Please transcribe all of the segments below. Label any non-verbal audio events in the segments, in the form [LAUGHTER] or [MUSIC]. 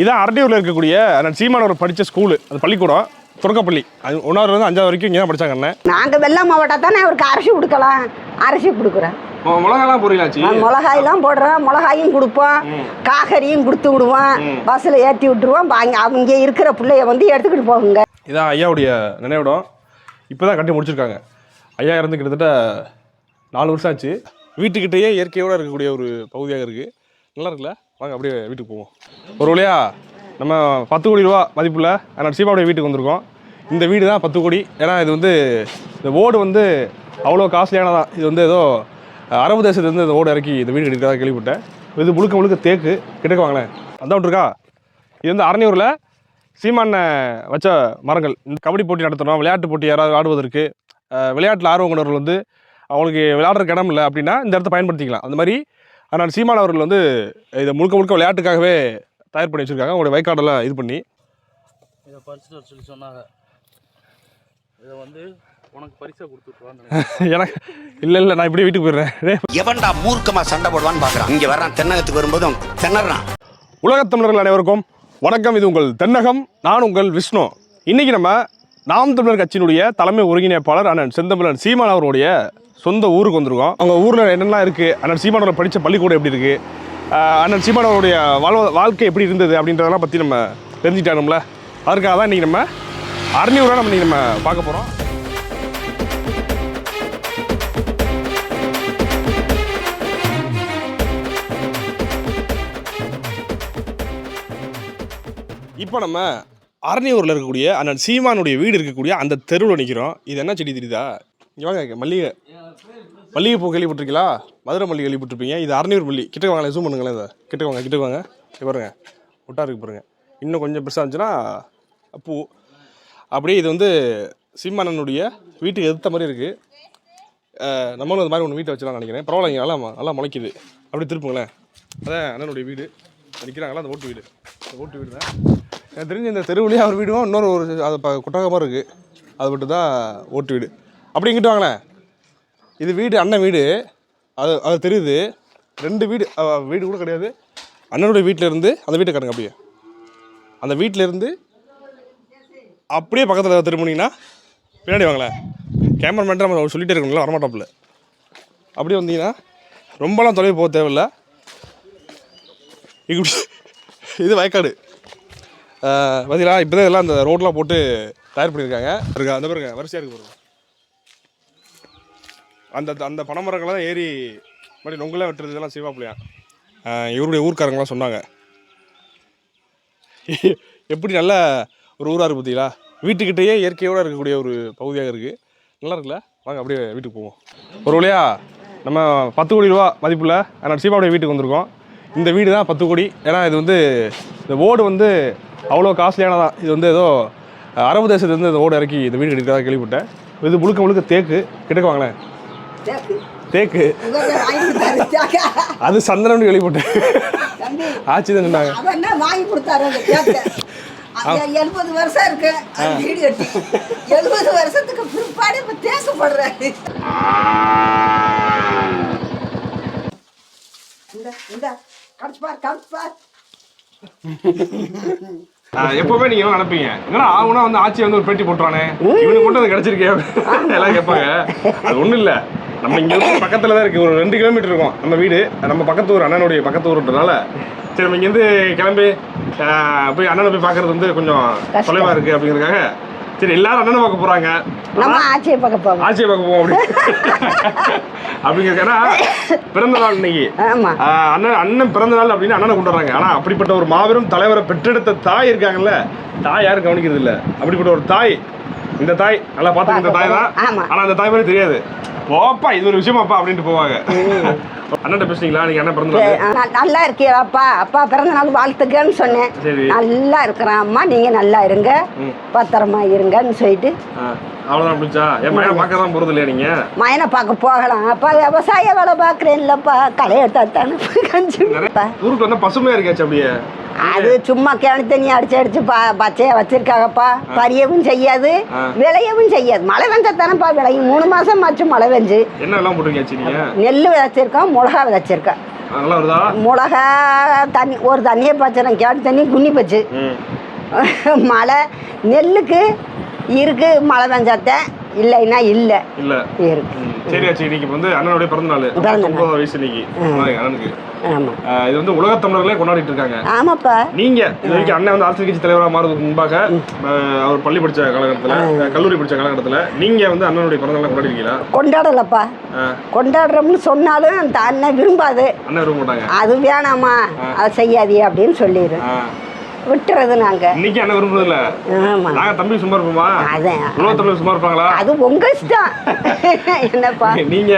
இதான் அரட்டியூரில் இருக்கக்கூடிய நான் சீமானவர் படித்த ஸ்கூலு. அது பள்ளிக்கூடம் துறக்கப்பள்ளி அது ஒன்றாவது வந்து அஞ்சாவது வரைக்கும் இங்கே தான் படித்தாங்க அண்ணன். நாங்க வெள்ளம் மாவட்டம் தானே அவருக்கு அரிசி கொடுக்கலாம். அரிசி கொடுக்குறோம் மிளகாலாம் பொரியலாச்சு மிளகாயெல்லாம் போடுறோம் மிளகாயும் கொடுப்போம். காய்கறியும் கொடுத்து விடுவோம். பஸ்ஸில் ஏற்றி விட்டுருவோம். அவங்க இருக்கிற பிள்ளைய வந்து எடுத்துக்கிட்டு போகுங்க. இதான் ஐயாவுடைய நினைவிடம். இப்போ தான் கட்டி முடிச்சிருக்காங்க. ஐயா இறந்து கிட்டத்தட்ட நாலு வருஷம் ஆச்சு. வீட்டுக்கிட்டேயே இயற்கையோடு இருக்கக்கூடிய ஒரு பகுதியாக இருக்குது நல்லா இருக்குல்ல? வாங்க அப்படியே வீட்டுக்கு போவோம். ஒரு வழியா நம்ம பத்து கோடி ரூபா மதிப்புள்ள அதனால் சீபாவுடைய வீட்டுக்கு வந்திருக்கோம். இந்த வீடு தான் பத்து கோடி. ஏன்னா இது வந்து இந்த ஓடு வந்து அவ்வளோ காஸ்ட்லியானதான். இது வந்து ஏதோ அரபு தேசத்துலேருந்து இந்த ஓடு இறக்கி இந்த வீடு கட்டிக்கிறதா கேள்விப்பட்டேன். இது முழுக்க முழுக்க தேக்கு. கிட்டக்க வாங்களேன். அதான் இருக்கா இது வந்து அரணியூரில் சீமான வச்ச மரங்கள். இந்த கபடி போட்டி நடத்தணும் விளையாட்டு போட்டி யாராவது ஆடுவதற்கு விளையாட்டில் ஆர்வம் கொண்டவர்கள் வந்து அவங்களுக்கு விளையாடுறதுக்கு இடம் இல்லை அப்படின்னா இந்த இடத்த பயன்படுத்திக்கலாம். அந்த மாதிரி அதனால் சீமான் அவர்கள் வந்து இதை முழுக்க முழுக்க விளையாட்டுக்காகவே தயார் பண்ணி வச்சுருக்காங்க. அவங்களுடைய வயக்காடெல்லாம் இது பண்ணி. இதை பறிச்சுட்டு வர சொல்லி சொன்னாங்க. இதை வந்து உனக்கு பரிசா கொடுத்துட்ருவான்னு [LAUGHS] எனக்கு இல்லை இல்லை நான் இப்படியே வீட்டுக்கு போயிடுறேன். எவன்டா மூர்க்கமா சண்டை போடுவான்னு பாக்குறான். இங்க வர்றான் தென்னகத்துக்கு வரும்போதும் திணறான் உலகத் தமிழர்கள் அனைவருக்கும் வணக்கம். இது உங்கள் தென்னகம் நான் உங்கள் விஷ்ணு. இன்னைக்கு நம்ம நாம் தமிழர் கட்சியினுடைய தலைமை ஒருங்கிணைப்பாளர் அண்ணன் செந்தமிழன் சீமான் அவருடைய சொந்த ஊருக்கு வந்திருக்கோம். அவங்க ஊரில் என்னெல்லாம் இருக்குது அண்ணன் சீமானோட படித்த பள்ளிக்கூடம் எப்படி இருக்குது அண்ணன் சீமான் வாழ்வ வாழ்க்கை எப்படி இருந்தது அப்படின்றதெல்லாம் பற்றி நம்ம தெரிஞ்சுட்டானோம்ல அதற்காக தான் இன்றைக்கி நம்ம அரணியூராக நம்ம இன்றைக்கி நம்ம பார்க்க போகிறோம் இப்போ நம்ம அரணியூரில் இருக்கக்கூடிய அண்ணன் சீமானுடைய வீடு இருக்கக்கூடிய அந்த தெருவில் நிற்கிறோம் இது என்ன செடி தெரியுதா? இங்கே வாங்க மல்லிகை. மல்லிகைப்பூ கேள்விப்பட்டிருக்கீங்களா? மதுரை மல்லிகை கேள்விப்பட்டிருப்பீங்க. இது அரணியூர் மல்லி கிட்ட வாங்களேன் ஜூம் பண்ணுங்களேன் இதை. கிட்ட வாங்க கிட்ட வாங்க. இங்க பாருங்க. ஒட்டா இருக்கு பாருங்க. இன்னும் கொஞ்சம் பெருசாக இருந்துச்சுன்னா பூ. அப்படியே இது வந்து சீமானனுடைய வீட்டுக்கு எதிர்த்த மாதிரி இருக்குது நம்மளும் அது மாதிரி ஒன்று வீட்டை வச்சுலாம் நினைக்கிறேன். பரவாயில்லைங்க நல்லா நல்லா முளைக்குது. அப்படி திருப்புங்களேன். அதான் அண்ணனுடைய வீடு. நிற்கிறாங்களா அந்த ஓட்டு வீடு. அந்த ஓட்டு வீடு தான். எனக்கு தெரிஞ்ச இந்த தெருவுலேயே அவர் வீடும் இன்னொரு ஒரு அது குட்டகமாக இருக்குது அது மட்டும் தான் ஓட்டு வீடு. அப்படி இங்கிட்டு வாங்களேன். இது வீடு அண்ணன் வீடு. அது அது தெரியுது. ரெண்டு வீடு வீடு கூட கிடையாது. அண்ணனுடைய வீட்டில் இருந்து அந்த வீட்டை காட்டுங்க அப்படியே. அந்த வீட்டில் இருந்து அப்படியே பக்கத்தில் திரும்பினீங்கன்னா பின்னாடி வாங்களேன். கேமராமேன் நம்ம சொல்லிட்டே இருக்கணும்ல வரமாட்டாப்புல. அப்படியே வந்தீங்கன்னா ரொம்பலாம் தொலைவு போக தேவையில்ல. இப்படி இது வயக்காடு. பார்த்தீங்களா இப்போ தான் இதெல்லாம் அந்த ரோட்லாம் போட்டு தயார் பண்ணியிருக்காங்க. இருக்கா அந்த பாருங்க வரிசையாக இருக்கு பாருங்க. அந்த அந்த பனைமரங்கள்லாம் ஏறி மறுபடி நொங்கலே வெட்டுறது இதெல்லாம் சிவாப்பிள்ளையா இவருடைய ஊர்க்காரங்களாம் சொன்னாங்க. எப்படி நல்ல ஒரு ஊராக இருக்குது பார்த்தீங்களா வீட்டுக்கிட்டேயே இயற்கையோடு இருக்கக்கூடிய ஒரு பகுதியாக இருக்குது நல்லா இருக்குல்ல? வாங்க அப்படியே வீட்டுக்கு போவோம். ஒரு வழியா நம்ம பத்து கோடி ரூபா மதிப்புள்ள நான் சீமாவுடைய வீட்டுக்கு வந்திருக்கோம். இந்த வீடு தான் பத்து கோடி. ஏன்னா இது வந்து இந்த ஓடு வந்து அவ்வளோ காஸ்ட்லியானதான் இது வந்து ஏதோ அரபு தேசத்துலேருந்து இந்த ஓடு இறக்கி இந்த வீடு கட்டிக்கிறதா கேள்விப்பட்டேன். இது முழுக்க முழுக்க தேக்கு. கிட்டக்க வாங்களேன். தேக்கு. அது சந்தனம்னு கேள்விப்பட்டேன் தம்பி, ஆச்சு சொன்னாங்க வாங்கி கொடுத்தாரு அந்த தேக்க? அது எழுபது வருஷம் இருக்கு. வீடு கட்டி. எழுபது வருஷத்துக்கு பிற்பாடு இப்ப தேக்கு போடுறாரு. இந்த இந்த கடிச்சு பார் கடிச்சு பார். எப்பவுமே நீங்க நினைப்பீங்க என்னடா ஆகுனா வந்து ஆட்சி வந்து ஒரு பேட்டி போட்டுறானே இவனுக்கு மட்டும் அது கிடைச்சிருக்கே எல்லாம் கேட்பாங்க. அது ஒண்ணும் இல்ல. நம்ம இங்க இருந்து பக்கத்துல தான் இருக்கு. ஒரு ரெண்டு கிலோமீட்டர் இருக்கும். நம்ம வீடு. நம்ம பக்கத்து ஊர் அண்ணனுடைய பக்கத்து ஊருன்றனால சரி நம்ம இங்கேருந்து கிளம்பி போய் அண்ணனை போய் பார்க்கறது வந்து கொஞ்சம் தொலைவா இருக்கு அப்படிங்கிறதுக்காக. சரி எல்லாரும் அண்ணனை பார்க்க போறாங்க. நம்ம ஆட்சியை பார்க்க போவோம். ஆட்சியை பார்க்க போவோம் அப்படி. [LAUGHS] அப்படிங்கிறதுக்கான பிறந்த நாள் இன்னைக்கு. அண்ணன் அண்ணன் பிறந்த நாள் அப்படின்னு அண்ணனை கொண்டாடுறாங்க. ஆனா அப்படிப்பட்ட ஒரு மாபெரும் தலைவரை பெற்றெடுத்த தாய் இருக்காங்கல்ல தாய் யாரும் கவனிக்கிறது இல்ல அப்படிப்பட்ட ஒரு தாய் இந்த தாய் நல்லா பார்த்துக்க இந்த தாய் தான். ஆமா. ஆனா அந்த தாய் மாதிரி தெரியாது. போப்பா இது ஒரு விஷயமாப்பா அப்படின்ட்டு போவாங்க. அண்ணன் பேசுனீங்களா? நீங்க அண்ணன் பிறந்த நல்லா இருக்கீங்களாப்பா அப்பா பிறந்த நாள் வாழ்த்துக்கன்னு சொன்னேன். நல்லா இருக்கிறான் அம்மா நீங்க நல்லா இருங்க. பத்திரமா இருங்கன்னு சொல்லிட்டு ஆஹ் அவ்வளவுதான் முடிச்சா என் பையனை பார்க்க தான் போறது இல்லையா நீங்க? மயனை பார்க்க போகலாம். அப்பா விவசாய வேலை பார்க்குறேன்லப்பா. களையை தாத்தானு கஞ்சி நிறைய ஊருக்கு வந்தா பசுமையா இருக்காச்சு அப்படியே? அது சும்மா கிணறு தண்ணி அடிச்சு அடிச்சு ப பச்சையா வச்சிருக்காங்கப்பா. பறியவும் செய்யாது. விளையவும் செய்யாது. மழை வெஞ்சா தானேப்பா விளையும். மூணு மாசம் ஆச்சு மழை வெஞ்சு என்ன எல்லாம் போட்டுருக்காச்சு நீங்க? நெல் விதைச்சிருக்கோம் மிளகா விதைச்சிருக்கோம். மிளகா தண்ணி ஒரு தண்ணியை பச்சனை கேட்டு தண்ணி குன்னி போச்சு மழை நெல்லுக்கு இருக்கு மழை பெஞ்சாத்தேன் இல்லைன்னா இல்லை. இல்ல. இருக்கு. ம். சரி ஆச்சு இன்னைக்கு வந்து அண்ணனுடைய பிறந்த நாள். முப்பது வயசு இன்னைக்கு. அண்ணனுக்கு. இது வந்து உலகத் தமிழர்களே கொண்டாடிட்டு இருக்காங்க. ஆமாப்பா. நீங்க இது வரைக்கும் அண்ணன் வந்து அரசியல் கட்சி தலைவராக மாறதுக்கு முன்பாக அவர் பள்ளி படிச்ச காலகட்டத்துல கல்லூரி படிச்ச காலகட்டத்துல நீங்க வந்து அண்ணனுடைய பிறந்த நாள் கொண்டாடிருக்கீங்களா? கொண்டாடலப்பா. கொண்டாடுறோம்னு சொன்னாலும் அந்த அண்ணன் விரும்பாது. அண்ணன் விரும்ப மாட்டாங்க அது வேணாமா? அதை செய்யாதீ அப்படின்னு சொல்லிடு ஆஹ் விட்டுறது நாங்கள் இன்னைக்கு அண்ணன் விரும்புறது இல்ல நாங்க தம்பி சும்மா இருப்போமா? அதான் உலகத் தமிழர் சும்மா இருப்பாங்களா? அது உங்க இஷ்டம். என்னப்பா? நீங்க நீங்க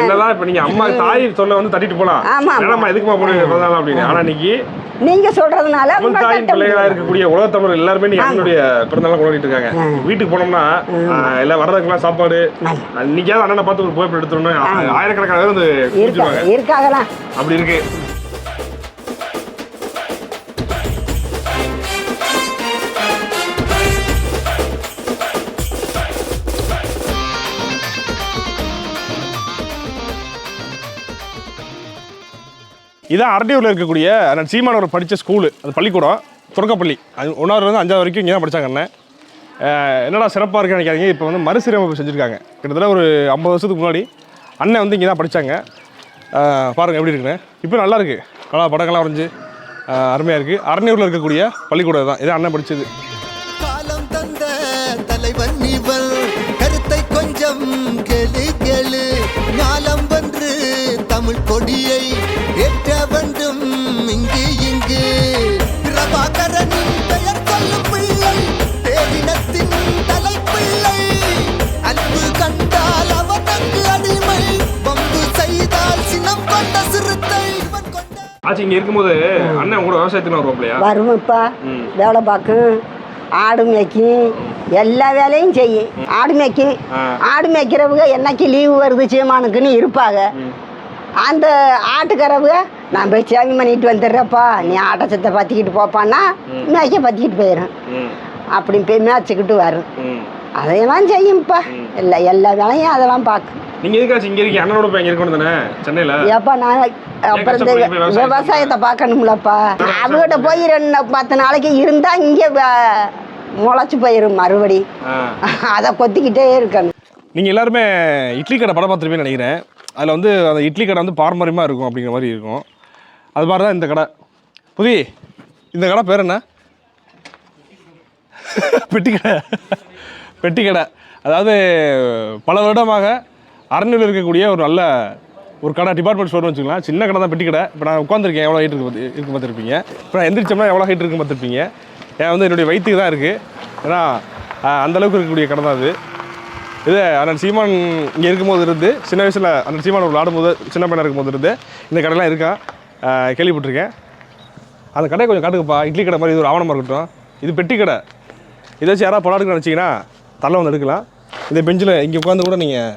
என்னதான் இப்ப நீங்க அம்மா தாய் சொல்ல வந்து தட்டிட்டு போலாம். ஆமா. என்னம்மா எதுக்குமா போனீங்க நாள் அப்படின்னு? ஆனா இன்னைக்கு நீங்க சொல்றதுனால உங்க கட்டம் பிள்ளைகளா இருக்கக்கூடிய உலகத் தமிழர் எல்லாருமே நீங்க அண்ணனுடைய பிறந்தநாள் கொண்டாடிட்டு இருக்காங்க. வீட்டுக்கு போனோம்னா எல்லாம் வர்றதுக்கெல்லாம் சாப்பாடு. இன்னைக்காவது அண்ணனை பார்த்து ஒரு புகைப்படம் எடுத்துடணும் ஆயிரக்கணக்கான பேர் வந்து குடிச்சிருவாங்க. இருக்காங்க இருக்காகலாம் அப்படி இருக்கு. இதான் அரட்டியூரில் இருக்கக்கூடிய அண்ணன் சீமானவர் படித்த ஸ்கூலு அது பள்ளிக்கூடம் தொடக்கப்பள்ளி அது ஒன்றாவதுலேருந்து அஞ்சாவது வரைக்கும் இங்கே தான் படித்தாங்க அண்ணன் என்னடா சிறப்பாக இருக்குன்னு நினைக்காதீங்க இப்போ வந்து மறுசீரமைப்பு செஞ்சுருக்காங்க. கிட்டத்தட்ட ஒரு ஐம்பது வருஷத்துக்கு முன்னாடி அண்ணன் வந்து இங்கே தான் படித்தாங்க பாருங்கள் எப்படி இருக்குண்ணே இப்போ நல்லா இருக்கு. நல்லா படங்கள்லாம் வரைஞ்சி அருமையாக இருக்குது அரணியூரில் இருக்கக்கூடிய பள்ளிக்கூடம் தான் இதான் அண்ணன் படித்தது காலம் தந்த தலைவன் இவள். கருத்தை கொஞ்சம் கெளு கெளு. ஞாலம் வென்று தமிழ் கொடியே ஆச்சு இங்கே இருக்கும்போது அண்ணன் கூட விவசாயத்துக்கு வருவாப்லையா வருமப்பா ம். வேலை பார்க்கும் ஆடு மேய்க்கும் எல்லா வேலையும் செய்யும் ஆடு மேய்க்கும். ஆடு மேய்க்கிறவங்க என்னைக்கு லீவு வருது சீமானுக்குன்னு இருப்பாங்க. அந்த ஆட்டுக்காரவங்க நான் போய் சேவி பண்ணிட்டு வந்துடுறேப்பா நீ ஆட்டச்சத்தை பற்றிக்கிட்டு போப்பான்னா மேய்க்க பற்றிக்கிட்டு போயிடும் அப்படி போய் மேய்ச்சிக்கிட்டு வரும். அதையெல்லாம் செய்யும்ப்பா எல்லா எல்லா வேலையும் அதெல்லாம் பார்க்கும் நீங்கள் எதுக்காச்சும் இங்கே இருக்கீங்க? அண்ணனோட போய் இங்கே இருக்கணும் தானே? சென்னையில்? ஏப்பா நான் அப்புறம் இந்த விவசாயத்தை பார்க்கணும்லப்பா. அவகிட்ட போய் ரெண்டு பத்து நாளைக்கு இருந்தா இங்கே முளைச்சு போயிடும் மறுபடி. அதை கொத்திக்கிட்டே இருக்கணும். நீங்கள் எல்லாருமே இட்லி கடை படம் பார்த்துருப்பீங்கன்னு நினைக்கிறேன். அதில் வந்து அந்த இட்லி கடை வந்து பாரம்பரியமாக இருக்கும் அப்படிங்கிற மாதிரி இருக்கும். அது மாதிரி தான் இந்த கடை. புதி இந்த கடை பேர் என்ன? [LAUGHS] பெட்டி கடை. பெட்டி கடை அதாவது பல வருடமாக அரண்யில் இருக்கக்கூடிய ஒரு நல்ல ஒரு கடை டிபார்ட்மெண்ட் ஸ்டோர்னு வச்சுக்கலாம். சின்ன கடை தான் பெட்டி கடை இப்போ நான் உட்காந்துருக்கேன் எவ்வளோ ஹைட் இருக்கு இருக்கு பார்த்துருப்பீங்க. இப்போ நான் எந்திரிச்சோம்னா எவ்வளோ ஹைட் இருக்கு பார்த்துருப்பீங்க. ஏன் வந்து என்னுடைய வயிற்றுக்கு தான் இருக்குது ஏன்னா அந்தளவுக்கு அந்த அளவுக்கு இருக்கக்கூடிய கடை தான் அது. இது அண்ணன் சீமான் இங்கே இருக்கும்போது இருந்து சின்ன வயசில் அண்ணன் சீமான் விளாடும்போது சின்ன பையனாக இருக்கும்போது இருந்து இந்த கடைலாம் இருக்கா? கேள்விப்பட்டிருக்கேன். அந்த கடையை கொஞ்சம் காட்டுக்குப்பா இட்லி கடை மாதிரி இது ஒரு ஆவணமாக இருக்கட்டும். இது பெட்டி கடை இதை வச்சு யாராவது படம் நினச்சிங்கன்னா தலை வந்து எடுக்கலாம். இந்த பெஞ்சில் இங்கே உட்காந்து கூட நீங்கள்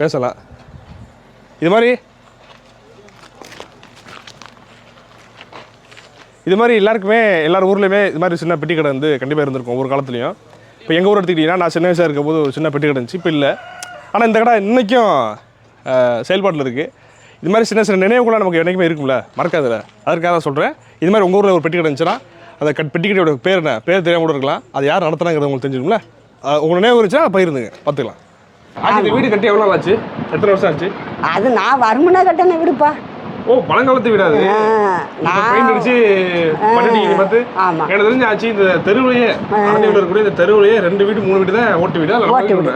பேசலாம். இது மாதிரி இது மாதிரி எல்லாருக்குமே எல்லார் ஊர்லேயுமே இது மாதிரி சின்ன பெட்டி கடை வந்து கண்டிப்பாக இருந்திருக்கும் ஒவ்வொரு காலத்துலேயும். இப்போ எங்கள் ஊர் எடுத்துக்கிட்டிங்கன்னா நான் சின்ன வயசாக இருக்கும்போது ஒரு சின்ன பெட்டி கடை இருந்துச்சு. இப்போ இல்லை. ஆனால் இந்த கடை இன்றைக்கும் செயல்பாட்டில் இருக்குது இது மாதிரி சின்ன சின்ன கூட நமக்கு என்றைக்குமே இருக்கும்ல? மறக்காதுல. அதற்காக தான் சொல்கிறேன் இது மாதிரி உங்கள் ஊரில் ஒரு பெட்டி கடை இருந்துச்சுன்னா அந்த கட் பெட்டி கடையோட பேர் என்ன? பேர் தெரியாம கூட இருக்கலாம். அது யார் நடத்துனாங்கிறது உங்களுக்கு தெரிஞ்சிருக்கும்ல? அஹ் உங்க நினைவு இருந்துச்சுன்னா பயிருந்துங்க பார்த்துக்கலாம் ஆச்சு இந்த வீடு கட்டி எவ்வளோ நாள் ஆச்சு? எத்தனை வருஷம் ஆச்சு? அது நான் வருமுனை கட்டணை விடுப்பா. ஓ பழங்காலத்து வீடு அது ஆ, இப்ப பெயிண்ட் அடிச்சு பண்ணிட்டீங்க பார்த்து ஆமா. எனக்கு தெரிஞ்சு ஆச்சு இந்த தெருவுலயே இருக்கக்கூடிய இந்த தெருவுலயே ரெண்டு வீடு மூணு வீடு தான் ஓட்டு வீடு. ஓட்டு விடு?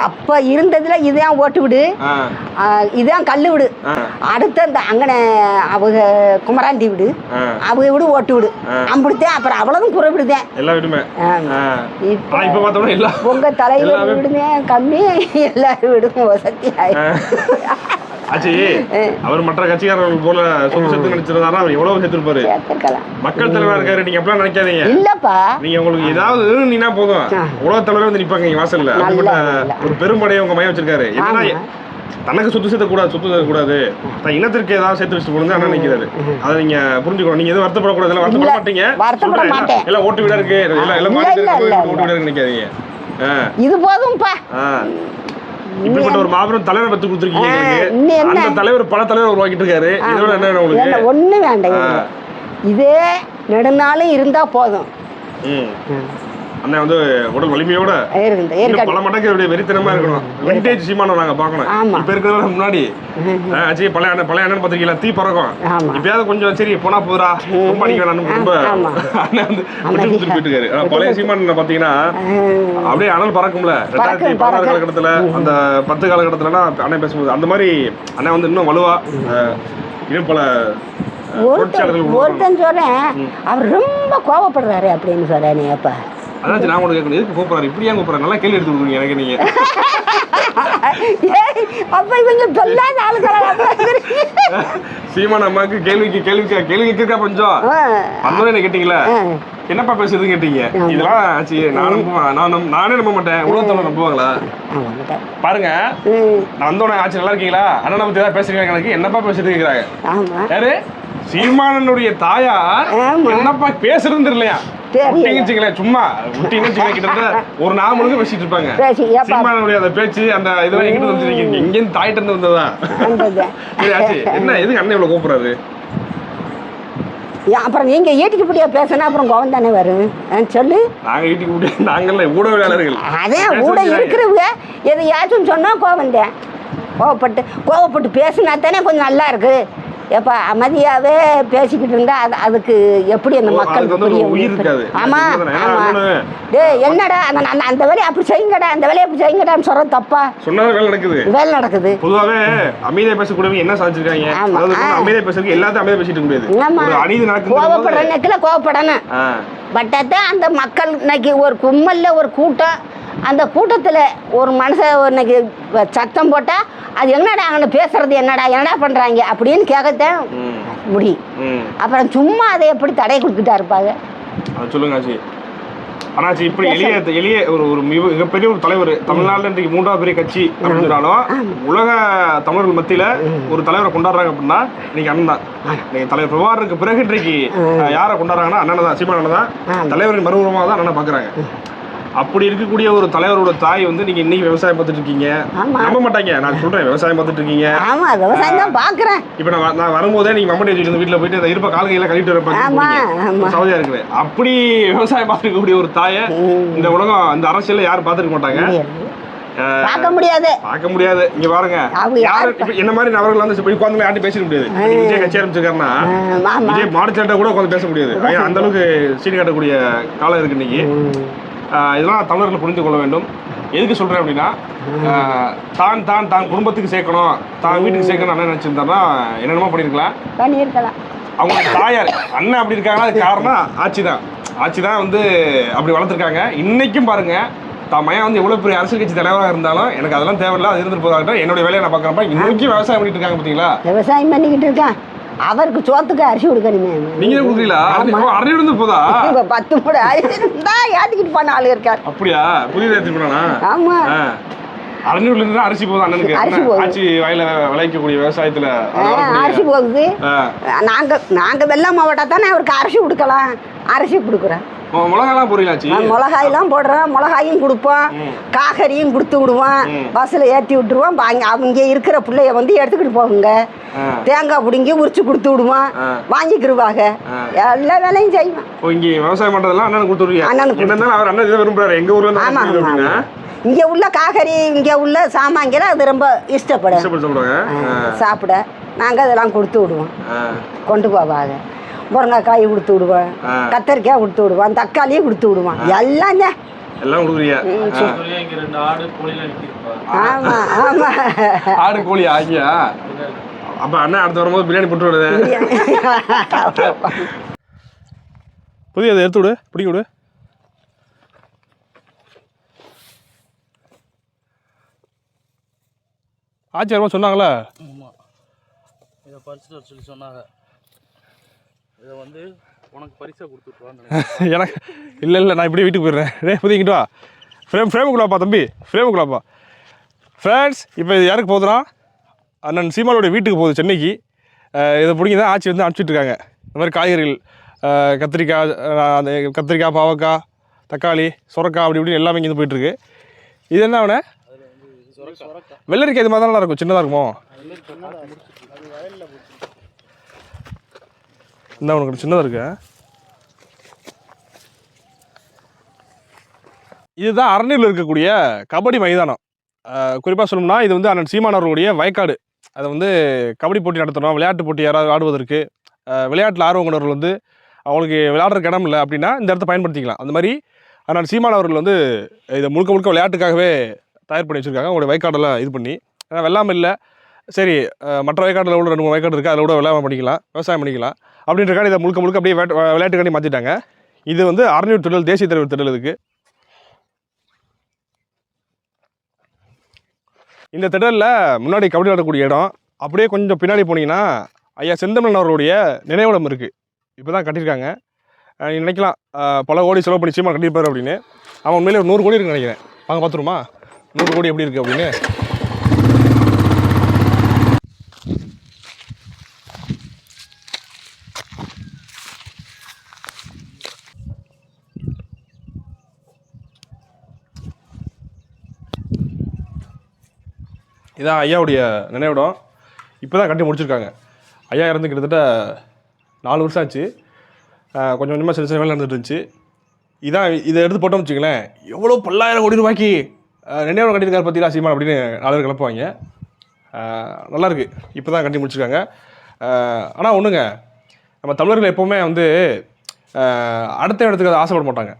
அப்போ இருந்ததுல இதான் ஓட்டு விடு. இதான் கல் விடு. அடுத்து அந்த அங்கன அவங்க குமராண்டி விடு. அவங்க விடு ஓட்டு விடு. அம்பிடுத்தேன் அப்புறம் அவ்வளோதும் குறை விடுதேன் எல்லா வீடுமே. இப்ப- பார்த்தோம்னா எல்லா தலைவர் விடுமே கம்மி எல்லாரும் விடும் வசதி ஆச்சு அவர் மற்ற கட்சிக்காரர்கள் போல சொத்து சொத்து நினைச்சிருந்தாரா அவர் எவ்வளவு சேர்த்திருப்பாரு. மக்கள் தலைவரா இருக்காரு நீங்க எப்படிலாம் நினைக்காதீங்க. இல்லப்பா. நீங்க உங்களுக்கு ஏதாவது நீனா போதும். உலக தலைவர் வந்து நிப்பாங்க இங்க வாசல்ல. அப்படிப்பட்ட. ஒரு பெரும்படையை உங்க மையம் வச்சிருக்காரு. என்னன்னா. தனக்கு சொத்து சேர்த்த கூடாது சொத்து சேர்த்த கூடாது தன் இனத்திற்கு ஏதாவது சேர்த்து வச்சுட்டு போகணும் அண்ணன் நினைக்கிறாரு அதை நீங்க புரிஞ்சுக்கணும். நீங்க எதுவும் வருத்தப்படக்கூடாது. வருத்தப்பட இல்ல, மாட்டீங்க. வருத்தப்பட மாட்டேன். எல்லாம் ஓட்டு வீடா இருக்கு. எல்லாம் எல்லாம் ஓட்டு வீடா இருக்கு நினைக்காதீங்க. இது போதும்ப்பா இப்படிப்பட்ட ஒரு மாபெரும் தலைவரை பத்தி கொடுத்துருக்கீங்க? அந்த தலைவர் பல தலைவர் உருவாக்கிட்டு இருக்காரு. இதோட என்ன உங்களுக்கு? என்ன ஒண்ணு வேண்டாம். இதே நெடுநாளும் இருந்தா போதும். அண்ணன் வந்து உடல் வலிமையோட பல மடங்கு அப்படியே வெறித்தனமா இருக்கணும். விண்டேஜ் சீமானம் நாங்க பார்க்கணும். ஆமா. இப்ப இருக்கிறத முன்னாடி. சரி பழைய அண்ணன் பழைய அண்ணன் பாத்திருக்கீங்களா தீ பறக்கும். இப்பயாவது கொஞ்சம் சரி போனா போதுரா ரொம்ப அடிக்க வேணாம் ரொம்ப. அண்ணன் வந்து விட்டு போயிட்டு இருக்காரு பழைய சீமான் பாத்தீங்கன்னா அப்படியே அனல் பறக்கும்ல. ரெண்டாயிரத்தி பதினாறு. காலகட்டத்துல அந்த பத்து காலகட்டத்துலனா அண்ணன் பேசும்போது அந்த மாதிரி அண்ணன் வந்து இன்னும் வலுவா இன்னும் பல ஒருத்தன். ஒருத்தன் சொல்றேன் அவர் ரொம்ப கோவப்படுறாரு அப்படின்னு சொல்றேன் அப்ப. அதாச்சும் நான் உனக்கு கேட்கணும். எதுக்கு கூப்பிடுறாரு? இப்படி ஏன் கூப்பிடுறாரு? நல்லா கேள்வி எடுத்து கொடுக்குறீங்க எனக்கு நீங்க. ஏய், அப்ப இவங்க சொல்லாத ஆளுங்களா சீமான் அம்மாக்கு கேள்விக்கு கேள்வி கே- கேள்வி கேட்கா கொஞ்சம்? அந்த என்ன கேட்டீங்களா? என்னப்பா பேசுறதுன்னு கேட்டீங்க? இதெல்லாம் ஆச்சு. நான் நம்புவேன் நான் நம்ப- மாட்டேன். உலகத்தோட நம்புவாங்களா? பாருங்க. நான் வந்தோடனே ஆச்சு நல்லா இருக்கீங்களா? அண்ணனை பத்தி ஏதாவது பேசுறீங்க எனக்கு என்னப்பா பேசுறது கேக்குறாங்க ஆமா. யாரு? சீமானனுடைய தாயார் ஆமா. என்னப்பா தெரியலையா? தெரியல. விட்டீங்கன்னு சும்மா. விட்டீங்கன்னு கிட்டத்தட்ட ஒரு நாள் முழுக்க பேசிட்டு இருப்பாங்க. சீமானனுடைய அந்த பேச்சு அந்த இதெல்லாம் எங்கிட்ட வந்து இங்க இருந்து தாயிட்ட இருந்து வந்ததா. என்ன எதுக்கு அண்ணன் கூப்பிடுறாரு? ஏன், அப்புறம் நீங்க ஏட்டிக்குப்படியா பேசினா அப்புறம் கோவம் தானே வரும்? சொல்லு. நாங்க வீட்டுக்கு கூட்டி நாங்கள்ல ஊடகவியலாளர்கள் அதே வச்சுறாங்க. இருக்கிறவங்க எதையாச்சும் சொன்னா கோவம் தான். கோவப்பட்டு கோவப்பட்டு பேசினா தானே கொஞ்சம் நல்லா இருக்கு. ஏப்பா அமைதியாவே பேசிக்கிட்டு இருந்தா அது அதுக்கு எப்படி அந்த மக்களுக்கு புரியும். ஆமா அதுதானே. ஏன்னா ஆமா. இன்னொன்னு- டேய் என்னடா அந்த அந்த- அந்த வேலையை அப்படி செய்யுங்கடா அந்த வேலையை அப்படி செய்யுங்கடான்னு சொல்றது தப்பா? சொன்னது வேலை நடக்குது. வேலை நடக்குது. பொதுவாவே அமைதியா பேசக்கூடியவங்க என்ன சாதிச்சிருக்காங்க? ஆமா. அதாவது ஆ. அமைதியா பேசுறதுக்கு எல்லாத்தையும் அமைதியா பேசிட்டு முடியாது. ஆமா. ஒரு அநீதி நடக்குது கோவப்படுற நேரத்தில் கோவப்படணும். பட் அதான் அந்த மக்கள் இன்னைக்கு ஒரு கும்மல்ல ஒரு கூட்டம். அந்த கூட்டத்தில் ஒரு மனுஷன் இன்னைக்கு சத்தம் போட்டால் அது என்னடா அங்கே பேசுறது? என்னடா என்னடா பண்ணுறாங்க அப்படின்னு கேட்கத்தான் முடியும் அப்புறம் சும்மா அதை எப்படி தடை கொடுத்துட்டா இருப்பாங்க? சொல்லுங்க ஆச்சி. ஆனாச்சு இப்படி எளிய எளிய ஒரு ஒரு மிக- மிகப்பெரிய ஒரு தலைவர் தமிழ்நாட்டுல இன்றைக்கு மூன்றாவது பெரிய கட்சி அப்படின்னு சொன்னாலும் உலக தமிழர்கள் மத்தியில ஒரு தலைவரை கொண்டாடுறாங்க அப்படின்னா இன்னைக்கு அண்ணன் தான். நீங்க தலைவர் பிரபாகருக்கு பிறகு இன்றைக்கு யாரை கொண்டாடுறாங்கன்னா அண்ணனை தான் சீமான் தான் தலைவரின் மறுபுறமாக தான் அண்ணனை பாக்குறாங்க அப்படி இருக்கக்கூடிய ஒரு தலைவரோட தாய் வந்து நீங்க இன்னைக்கு விவசாயம் பார்த்துட்டு இருக்கீங்க. ஆமா. நம்ப மாட்டாங்க. நான் சொல்றேன் விவசாயம் பார்த்துட்டு இருக்கீங்க. ஆமாம் விவசாயம் தான் பார்க்குறேன். இப்ப நான் நான் வரும்போதே நீங்க மம்மடி வச்சுட்டு வீட்டுல போயிட்டு அந்த இருப்ப கால்கையில கழிட்டு ஆமா, ஆமா. வரப்ப சவுதியா இருக்குது அப்படி விவசாயம் பார்த்துருக்கக்கூடிய ஒரு தாயை இந்த உலகம் இந்த அரசியல்ல யாரும் பார்த்துருக்க மாட்டாங்க. பார்க்க முடியாது. பார்க்க முடியாது. இங்க பாருங்க. யாரு என்ன மாதிரி நபர்கள் வந்து இப்ப உட்காந்து யார்ட்டும் பேசிக்க முடியாது. விஜய் கட்சி ஆரம்பிச்சிருக்காருன்னா ஆமா. விஜய் மாடச்சேட்டை கூட உட்காந்து பேச முடியாது. அந்த அளவுக்கு சீன் காட்டக்கூடிய காலம் இருக்கு இன்னைக்கு. இதெல்லாம் தமிழர்கள் புரிந்து கொள்ள வேண்டும். எதுக்கு சொல்றேன் அப்படின்னா தான் தான் தான் குடும்பத்துக்கு சேர்க்கணும் தான் வீட்டுக்கு சேர்க்கணும் அண்ணன் நினைச்சிருந்தாருன்னா என்னென்னமோ பண்ணியிருக்கலாம் பண்ணியிருக்கலாம். அவங்க தாயார் அண்ணன் அப்படி இருக்காங்கன்னா அது காரணம் ஆட்சி தான். ஆட்சி தான் வந்து அப்படி வளர்த்துருக்காங்க. இன்னைக்கும் பாருங்க தான் மயன் வந்து எவ்வளோ பெரிய அரசியல் கட்சி தலைவராக இருந்தாலும் எனக்கு அதெல்லாம் தேவையில்ல அது இருந்துட்டு போதாகட்டும் என்னுடைய வேலையை நான் பார்க்குறப்ப இன்னைக்கும் விவசாயம் பண்ணிட்டு இருக்காங்க பார்த்தீங்களா? விவசாயம் பண்ணிக்கிட்டு இருக்கான். அவருக்கு சோத்துக்கு அரிசி கொடுக்கணுமே. நீங்களே கொடுக்குறீங்களா? அரை இருந்து போதா? இவங்க பத்து மூட அரிசி இருந்தா ஏத்திக்கிட்டு போன ஆளு இருக்கார் அப்படியா? புதிய ஏற்றி போனா ஆமா. அரணியூர்ல இருந்து அரிசி போதும் அண்ணனுக்கு. அரிசி போகுது. வயல விளைக்கக்கூடிய விவசாயத்துல அரிசி போகுது. நாங்க நாங்க வெள்ளம் மாவட்டம் தானே அவருக்கு அரிசி கொடுக்கலாம். அரிசி கொடுக்குறோம் மொ- மிளகாலாம் போறீங்களாச்சி மிளகாயெல்லாம் போடுறோம் மிளகாயும் கொடுப்போம் காய்கறியும் கொடுத்து விடுவோம் பஸ்ஸில் ஏற்றி விட்டுருவோம் வாங்கி அவங்க இருக்கிற பிள்ளைய வந்து எடுத்துக்கிட்டு போகுங்க. தேங்காய் பிடுங்கி உரிச்சு கொடுத்து விடுவோம் வாங்கிக்கிருவாங்க எல்லா வேலையும் செய்வோம் இங்க விவசாயம் பண்றதெல்லாம் அண்ணனுக்கு கொடுத்துருவீங்க அண்ணனுக்கு அவர் அண்ணன் இதை விரும்புறாரு? எங்க ஊர்ல ஆமாம் இங்கே உள்ள காய்கறி இங்கே உள்ள சாமான்களை அது ரொம்ப இஷ்டப்படும். சாப்பிட. நாங்கள் அதெல்லாம் கொடுத்து விடுவோம். கொண்டு போவாங்க முருங்கைக்காய் கொடுத்து விடுவோம் ஆ. கத்தரிக்காய் கொடுத்து விடுவோம் தக்காளியும் கொடுத்து விடுவோம் எல்லாம் எல்லாம் சொல்லியா இங்க ரெண்டு ஆடு கோழி ஆகியா? அப்ப அண்ணன் அடுத்து வரும்போது பிரியாணி போட்டு விடுது. புதிய அதை எடுத்து விடு. பிடிக்க விடு. ஆட்சி வரும்போது சொன்னாங்களா? இதை பறிச்சுட்டு சொல்லி சொன்னாங்க. இதை வந்து உனக்கு [LAUGHS] எனக்கு இல்லை இல்லை நான் இப்படியே வீட்டுக்கு போயிடுறேன். ரே புதிக்கிட்டு வா. ஃப்ரேம் ஃப்ரேமுக்குள்ளாப்பா தம்பி. ஃப்ரேமுக்குள்ளாப்பா ஃப்ரெண்ட்ஸ் இப்போ இது யாருக்கு போகுதுன்னா அண்ணன் சீமானோடைய வீட்டுக்கு போகுது சென்னைக்கு. இதை பிடிங்கி தான் ஆட்சி வந்து அனுப்பிச்சிட்டு இருக்காங்க இந்த மாதிரி காய்கறிகள் கத்திரிக்காய் அந்த கத்திரிக்காய் பாவக்காய் தக்காளி சுரக்காய் அப்படி இப்படின்னு எல்லாமே இங்கே போயிட்டுருக்கு. இது என்ன அவனே? வெள்ளரிக்காய் இது மாதிரி தான் இருக்கும் சின்னதாக இருக்குமோ இந்த உனக்கு சின்னதாக இருக்கு. இதுதான் அரணியில் இருக்கக்கூடிய கபடி மைதானம். குறிப்பாக சொல்லணும்னா இது வந்து அண்ணன் சீமானவர்களுடைய வயக்காடு. அதை வந்து கபடி போட்டி நடத்தணும் விளையாட்டு போட்டி யாராவது ஆடுவதற்கு. விளையாட்டில் ஆர்வம் கொண்டவர்கள் வந்து அவங்களுக்கு விளையாடுறதுக்கு இடம் இல்லை அப்படின்னா இந்த இடத்த பயன்படுத்திக்கலாம். அந்த மாதிரி அண்ணன் சீமானவர்கள் வந்து இதை முழுக்க முழுக்க விளையாட்டுக்காகவே தயார் பண்ணி வச்சுருக்காங்க. அவங்களுடைய வயக்காடெல்லாம் இது பண்ணி. ஏன்னா வெள்ளாமல் இல்லை. சரி மற்ற வயக்காட்டில் கூட ரெண்டு மூணு வயக்காடு இருக்குது அதில் கூட வெள்ளாமை பண்ணிக்கலாம் விவசாயம் பண்ணிக்கலாம். அப்படின்றக்காண்டி இதை முழுக்க முழுக்க அப்படியே விளையாட்டு விளையாட்டுக்காண்டி மாற்றிட்டாங்க இது வந்து அறநூறு திடல் தேசிய தலைவர் திடல் இருக்குது இந்த திடலில் முன்னாடி கபடி விளையாடக்கூடிய இடம் அப்படியே கொஞ்சம் பின்னாடி போனீங்கன்னா ஐயா செந்தமிழன் அவர்களுடைய நினைவிடம் இருக்குது இப்போ தான் கட்டியிருக்காங்க நினைக்கலாம் பல கோடி செலவு பண்ணி சீமா கட்டியிருப்பார் அப்படின்னு. அவன் உண்மையிலே ஒரு நூறு கோடி இருக்குன்னு நினைக்கிறேன். வாங்க பார்த்துருமா நூறு கோடி எப்படி இருக்குது அப்படின்னு. இதான் ஐயாவுடைய நினைவிடம். இப்போ தான் கட்டி முடிச்சிருக்காங்க. ஐயா இறந்து கிட்டத்தட்ட நாலு வருஷம் ஆச்சு. கொஞ்சம் கொஞ்சமாக சின்ன சின்ன வேலை நடந்துட்டு இருந்துச்சு. இதான் இதை எடுத்து போட்டோம்னு வச்சுங்களேன் எவ்வளோ பல்லாயிரம் கோடி ரூபாய்க்கு நினைவிடம் கட்டியிருக்காரு பற்றிலா சீமான் அப்படின்னு நாலு பேர் கிளப்புவாங்க. நல்லாயிருக்கு நல்லா இப்போ தான் கட்டி முடிச்சிருக்காங்க. ஆனால் ஒன்றுங்க நம்ம தமிழர்கள் எப்போவுமே வந்து அடுத்த இடத்துக்கு அதை ஆசைப்பட மாட்டாங்க.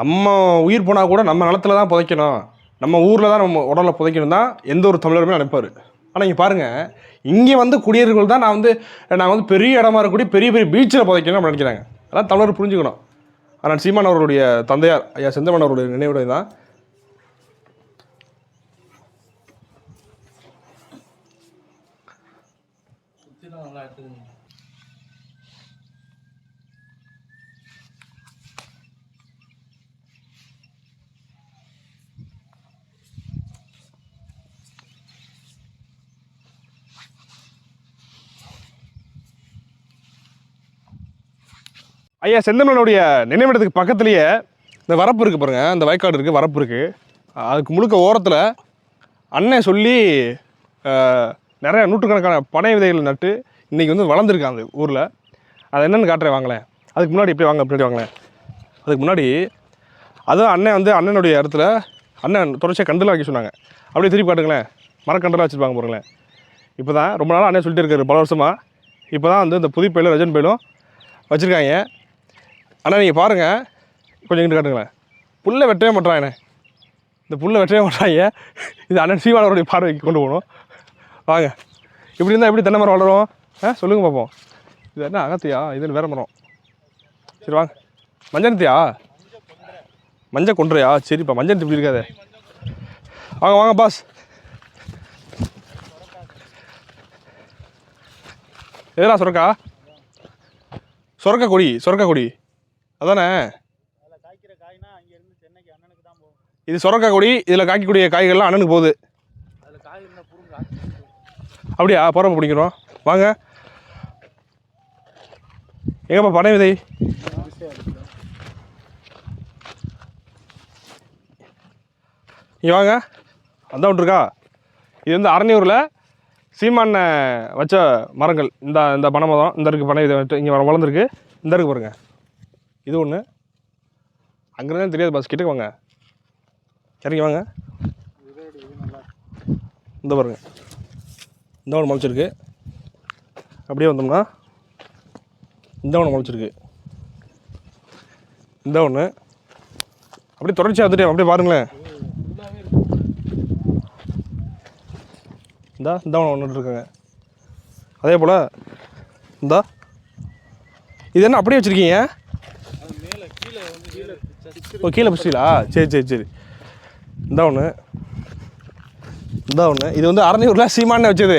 நம்ம உயிர் போனால் கூட நம்ம நிலத்துல தான் புதைக்கணும். நம்ம ஊரில் தான் நம்ம உடலை புதைக்கணும் தான் எந்த ஒரு தமிழருமே நினைப்பார். ஆனால் இங்கே பாருங்கள் இங்கே வந்து குடியேறிகள் தான் நான் வந்து நான் வந்து பெரிய இடமா இருக்கக்கூடிய பெரிய பெரிய பீச்சில் புதைக்கணும் அப்படின்னு நினைக்கிறாங்க. அதெல்லாம் தமிழர் புரிஞ்சுக்கணும். ஆனால் சீமான் அவர்களுடைய தந்தையார் ஐயா செந்தமன் அவருடைய நினைவுடைய தான். நல்லா எடுத்துக்கணும் ஐயா செந்தமனுடைய நினைவிடத்துக்கு பக்கத்துலேயே இந்த வரப்பு இருக்குது பாருங்க. அந்த வயக்காடு இருக்குது வரப்பு இருக்குது அதுக்கு முழுக்க ஓரத்தில் அண்ணன் சொல்லி நிறையா நிறைய நூற்றுக்கணக்கான பனை விதைகள் நட்டு இன்றைக்கி வந்து வளர்ந்துருக்காங்க அந்த ஊரில். அது என்னென்னு காட்டுறேன் வாங்களேன். அதுக்கு முன்னாடி இப்படி வாங்க பின்னாடி வாங்களேன். அதுக்கு முன்னாடி அதுவும் அண்ணன் வந்து அண்ணனுடைய இடத்துல அண்ணன் தொடர்ச்சியாக கண்டுலாம் வைக்க சொன்னாங்க. அப்படியே திருப்பி காட்டுங்களேன். மரக்கண்டெல்லாம் வச்சுருப்பாங்க பாருங்களேன். இப்போ தான் ரொம்ப நாளாக அண்ணன் சொல்லிட்டு இருக்காரு பல வருஷமாக இப்போ தான் வந்து இந்த புதுப்பயிலும் ரஜன் பயிலும் வச்சுருக்காங்க. ஆனால் நீங்கள் பாருங்கள் கொஞ்சம் இங்கிட்டு காட்டுங்களேன். புல்லை வெட்டவே மாட்டான் என்ன இந்த புல்லை வெட்டவே மாட்டாங்க இது அண்ணன் சீவானவருடைய பார்வைக்கு கொண்டு போகணும். வாங்க. இப்படி இருந்தால் எப்படி தென்னை மரம் வளரும்? ஆ சொல்லுங்கள் பார்ப்போம் இது என்ன அகத்தியா? இதில் வேறு மரம்? சரி வாங்க. மஞ்சனத்தியா? மஞ்சள் கொன்றையா? சரிப்பா மஞ்சள் இப்படி இருக்காதே. வாங்க வாங்க பாஸ் எதுனா சொரக்கா? சொரக்க கொடி சுரக்கா கொடி. அதானே? இது சுரக்கா கொடி இதில் காய்க்கக்கூடிய காய்கள்லாம் அண்ணனுக்கு போகுது. அப்படியா? போகிறப்ப பிடிக்கிறோம். வாங்க. எங்கப்பா பனை விதை இங்கே வாங்க. அதான் இருக்கா? இது வந்து அரணியூரில் சீமான வச்ச மரங்கள். இந்த இந்த பனை மரம் இந்த இருக்குது பனை விதை இங்கே வளர்ந்துருக்கு. இந்த இருக்கு பாருங்க. இது ஒன்று அங்கேருந்தே தெரியாது பஸ் கிட்டக்கு வாங்க. இறங்கி வாங்க. இந்த பாருங்க. இந்த ஒன்று முளைச்சிருக்கு அப்படியே வந்தோம்னா இந்த ஒன்று முளைச்சிருக்கு இந்த ஒன்று அப்படியே தொடர்ச்சியாக வந்துட்டு அப்படியே பாருங்களேன். இந்தா இந்த ஒன்று இருக்காங்க. அதே போல் இந்தா. இது என்ன அப்படியே வச்சுருக்கீங்க? ஓ கீழே பிடிச்சிங்களா சரி சரி சரி. இந்த ஒன்று இந்த ஒன்று இது வந்து அரணியூரில் சீமானே வச்சது.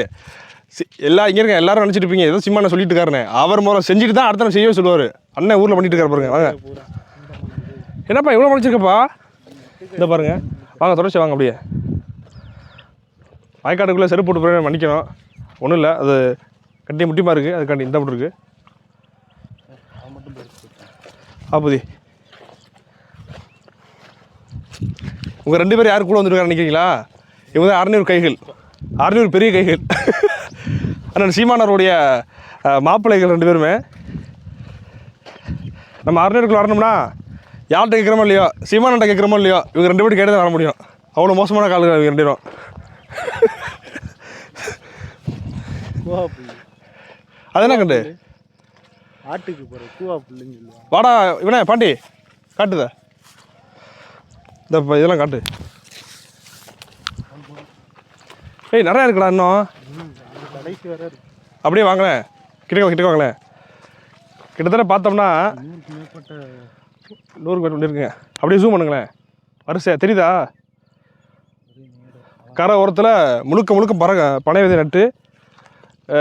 சி- எல்லா இங்கே இருக்க எல்லாரும் நினச்சிட்டு இருப்பீங்க. ஏதோ சீமான சொல்லிட்டு இருக்காருனே அவர் மூலம் செஞ்சுட்டு தான் அடுத்த நாள் செய்யவே சொல்லுவார். அண்ணன் ஊரில் பண்ணிட்டு இருக்காரு பாருங்க வாங்க. என்னப்பா இவ்வளோ முடிச்சிருக்கப்பா? இந்த பாருங்க. வாங்க தொடர்ச்சி வாங்க அப்படியே. வாய்க்காட்டுக்குள்ளே செருப்பு போட்டு போய் மன்னிக்கணும். ஒன்றும் இல்லை அது கட்டி முட்டிமா இருக்குது அதுக்காண்டி இந்த போட்டுருக்கு ஆபதி உங்கள் ரெண்டு பேரும் யார் கூட வந்துருக்காரு நினைக்கிறீங்களா? இவங்க தான் அறநூறு கைகள். அறநூறு பெரிய கைகள். அண்ணன் சீமானவருடைய அஹ், மாப்பிள்ளைகள் ரெண்டு பேருமே. நம்ம அறநூறுக்குள்ள வரணும்னா யார்கிட்ட கேட்குறோமோ இல்லையோ சீமானன்ட்ட கேட்குறோமோ இல்லையோ இவங்க ரெண்டு பேரும் கேட்டு தான் வர முடியும். அவ்வளோ மோசமான கால்கள் இவங்க ரெண்டு பேரும். கூவா புல்லு அது என்ன கண்டு? ஆட்டுக்கு போகிற கூவா சொல்லுவாங்க. வாடா இவனே பாண்டி காட்டுத? இந்த இதெல்லாம் காட்டு. ஏய் நிறையா இருக்குடா இன்னும். அப்படியே வாங்களேன் கிட்டக்க கிட்டக்க வாங்களேன் கிட்டத்தட்ட பார்த்தோம்னா நூறு பேர் இருக்குங்க அப்படியே ஜூம் பண்ணுங்களேன் வரிசையா தெரியுதா? கரை ஓரத்தில் முழுக்க முழுக்க பற பனை விதை நட்டு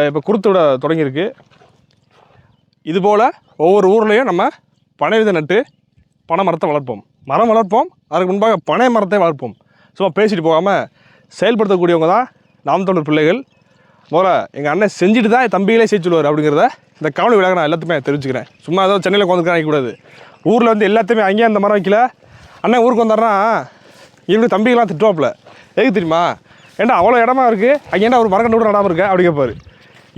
இப்போ குருத்து விட தொடங்கியிருக்கு. இதுபோல் ஒவ்வொரு ஊர்லேயும் நம்ம பனை விதை நட்டு பனை மரத்தை வளர்ப்போம். மரம் வளர்ப்போம். அதற்கு முன்பாக பனை மரத்தை வளர்ப்போம். சும்மா பேசிட்டு போகாமல் செயல்படுத்தக்கூடியவங்க தான் நாம் தமிழர் பிள்ளைகள். முதல்ல எங்கள் அண்ணன் செஞ்சுட்டு தான் தம்பிகளே செய்ய சொல்லுவார் அப்படிங்கிறத இந்த கவலை விழாக நான் எல்லாத்தையுமே தெரிஞ்சுக்கிறேன். சும்மா ஏதோ சென்னையில் உட்காந்துக்கிறேன் கூடாது ஊரில் வந்து எல்லாத்தையுமே அங்கேயே அந்த மரம் வைக்கல. அண்ணன் ஊருக்கு வந்தார்னா இவங்க தம்பிகள்லாம் திட்டுவாப்புல. எதுக்கு தெரியுமா? ஏன்டா அவ்வளோ இடமா இருக்குது அங்கே என்ன ஒரு மரக்கண்டு கூட நடாமல் இருக்க? அப்படி கேட்பார்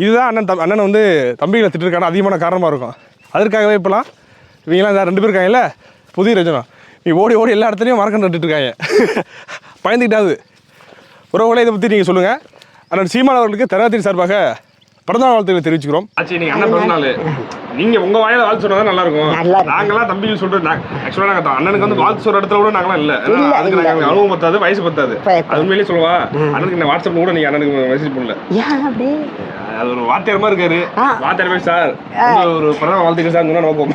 இதுதான் அண்ணன் தம் அண்ணன் வந்து தம்பிகளை திட்டிருக்கான அதிகமான காரணமாக இருக்கும். அதற்காகவே இப்போலாம் இவங்கெல்லாம் ரெண்டு பேர் இருக்காங்கல்ல? புதிய ரஜனா. நீ ஓடி ஓடி எல்லா இடத்துலையும் மரக்கண்டு நட்டுட்டு இருக்காங்க பயந்துக்கிட்டாது உறவுகளை இதை பற்றி நீங்கள் சொல்லுங்கள் அண்ணன் சீமான் அவர்களுக்கு தரகத்தின் சார்பாக பிறந்தநாள் வாழ்த்துக்களை தெரிவிச்சுக்கிறோம். ஆச்சு நீங்கள் அண்ணன் பிறந்தநாள். நீங்கள் உங்கள் வாயில வாழ்த்து சொன்னா தான் நல்லா இருக்கும் நல்லா இருக்கும். நாங்களாம் தம்பிகள் சொல்லிட்டு ஆக்சுவலாக நாங்கள் அண்ணனுக்கு வந்து வாழ்த்து சொல்கிற இடத்துல கூட நாங்களாம் இல்லை. ஏன்னா இல்ல, அதுக்கு இல்ல. நாங்கள் அனுபவம் பத்தாது வயசு பத்தாது. பத்தாது. அது உண்மையிலேயே சொல்லுவா. அண்ணனுக்கு இந்த வாட்ஸ்அப்பில் கூட நீங்கள் அண்ணனுக்கு மெசேஜ் பண்ணல. ஏன் அப்படி? அது ஒரு வாத்தியார் மாதிரி இருக்காரு. ஆ. வாத்தியார் மாதிரி சார். ஒரு பிறந்த வாழ்த்துக்கள் சார் சொன்னா நோக்கம்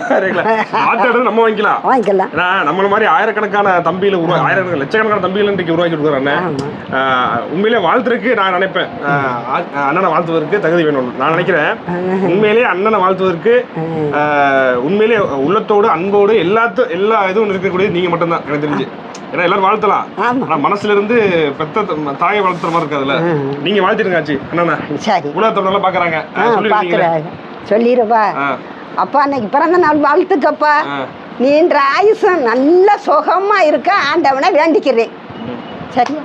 வாத்தியார் நம்ம வாங்கிக்கலாம். வாங்கிக்கலாம். ஏன்னா நம்மள மாதிரி ஆயிரக்கணக்கான தம்பிகளை உருவா ஆயிரக்கணக்கான லட்சக்கணக்கான தம்பிகள் இன்றைக்கு உருவாக்கி கொடுக்குற அண்ணன். ஆமா. ஆஹ், உண்மையிலே வாழ்த்துறதுக்கு நான் நினைப்பேன். ஆஹ், ஆ- அண்ணனை வாழ்த்துவதற்கு தகுதி வேணும். நான் நினைக்கிறேன். உண்மையிலேயே அண்ணனை வாழ்த்துவதற்கு ஆஹ், உண்மையிலேயே உள்ளத்தோடு அன்போடு எல்லாத்து எல்லா இதுவும் இருக்கக்கூடியது நீங்க மட்டும்தான் எனக்கு தெரிஞ்சு. ஏன்னா எல்லாரும் வாழ்த்தலாம். ஆமா. ஆனா மனசுல இருந்து பெத்த தாயை வாழ்த்துற மாதிரி இருக்காதுல்ல நீங்க வாழ்த்திடுங்க ஆச்சு. சரி. உலகத்தோட நல்லா பார்க்குறாங்க சொல்லிடுவா ஆ. அப்பா அன்னைக்கு பிறந்த நாள் வாழ்த்துக்கப்பா. நீன்ற ஆயுசம் நல்ல சுகமா இருக்க ஆண்டவனை வேண்டிக்கிறேன். சரியா?